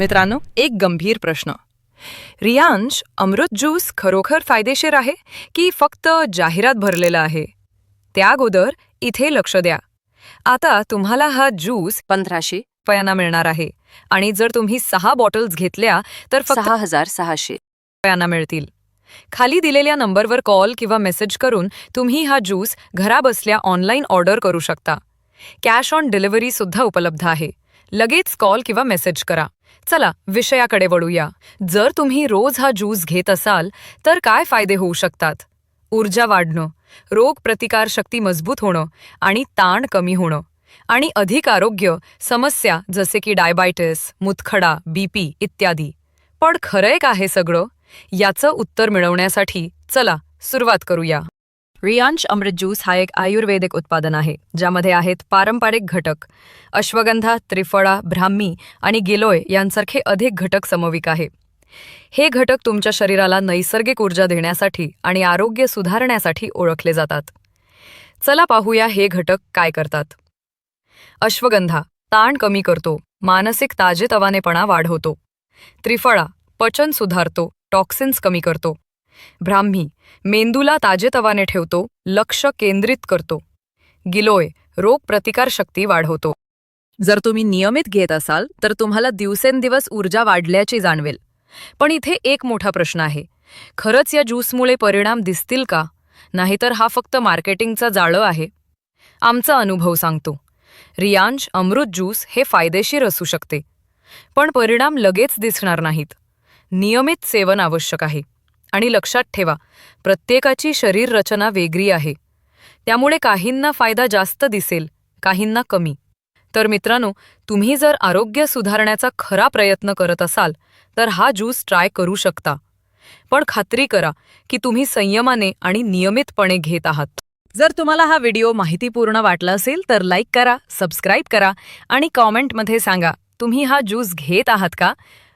मित्रांनो एक गंभीर प्रश्न. रियांश अमृत ज्यूस खरोखर फायदेशीर आहे की फक्त जाहिरात भरलेला आहे? त्या अगोदर इथे लक्ष द्या. आता तुम्हाला हा ज्यूस पंधराशे. रुपयांना मिळणार आहे. आणि जर तुम्ही सहा बॉटल्स घेतल्या तर फक्त सहा हजार सहाशे. रुपयांना मिळतील. खाली दिलेल्या नंबरवर कॉल किंवा मेसेज करून तुम्ही हा ज्यूस घराबसल्या ऑनलाईन ऑर्डर करू शकता. कॅश ऑन डिलिव्हरी सुद्धा उपलब्ध आहे. लगेच कॉल किंवा मेसेज करा. चला विषयाकडे वळूया. जर तुम्ही रोज हा ज्यूस घेत असाल तर काय फायदे होऊ शकतात? ऊर्जा वाढणं रोग प्रतिकारशक्ती मजबूत होणं आणि ताण कमी होणं आणि अधिक आरोग्य समस्या जसे की डायबायटिस मुतखडा बीपी इत्यादी. पण खरंय का हे सगळं याचं उत्तर मिळवण्यासाठी चला सुरुवात करूया. रियांश अमृत ज्यूस हा एक आयुर्वेदिक उत्पादन आहे ज्यामध्ये आहेत पारंपरिक घटक. अश्वगंधा त्रिफळा ब्राह्मी आणि गिलोय यांसारखे अधिक घटक समविक आहे. हे घटक तुमच्या शरीराला नैसर्गिक ऊर्जा देण्यासाठी आणि आरोग्य सुधारण्यासाठी ओळखले जातात. चला पाहूया हे घटक काय करतात. अश्वगंधा ताण कमी करतो मानसिक ताजेतवानेपणा वाढवतो. त्रिफळा पचन सुधारतो टॉक्सिन्स कमी करतो. ब्राह्मी मेंदूला ताजेतवाने ठेवतो लक्ष केंद्रित करतो. गिलोय रोगप्रतिकारशक्ती वाढवतो. जर तुम्ही नियमित घेत असाल तर तुम्हाला दिवसेंदिवस ऊर्जा वाढल्याची जाणवेल. पण इथे एक मोठा प्रश्न आहे. खरंच या ज्यूसमुळे परिणाम दिसतील का? नाहीतर हा फक्त मार्केटिंगचा जाळं आहे. आमचा अनुभव सांगतो. रियांश अमृत ज्यूस हे फायदेशीर असू शकते. पण परिणाम लगेच दिसणार नाहीत. नियमित सेवन आवश्यक आहे. आणि लक्षात ठेवा प्रत्येकाची शरीर रचना वेगळी आहे. त्यामुळे काहींना फायदा जास्त दिसेल काहींना कमी. तर मित्रांनो तुम्ही जर आरोग्य सुधारण्याचा खरा प्रयत्न करत असाल तर हा ज्यूस ट्राय करू शकता. पण खात्री करा की तुम्ही संयमाने आणि नियमितपणे घेत आहात. जर तुम्हाला हा व्हिडिओ माहितीपूर्ण वाटला असेल तर लाईक करा सबस्क्राईब करा आणि कॉमेंटमध्ये सांगा तुम्ही हा ज्यूस घेत आहात का?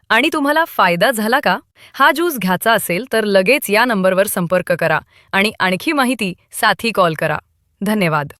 आणि तुम्हाला फायदा झाला का? हा ज्यूस घ्यायचा असेल तर लगेच या नंबरवर संपर्क करा आणि आणखी माहिती साथी कॉल करा. धन्यवाद.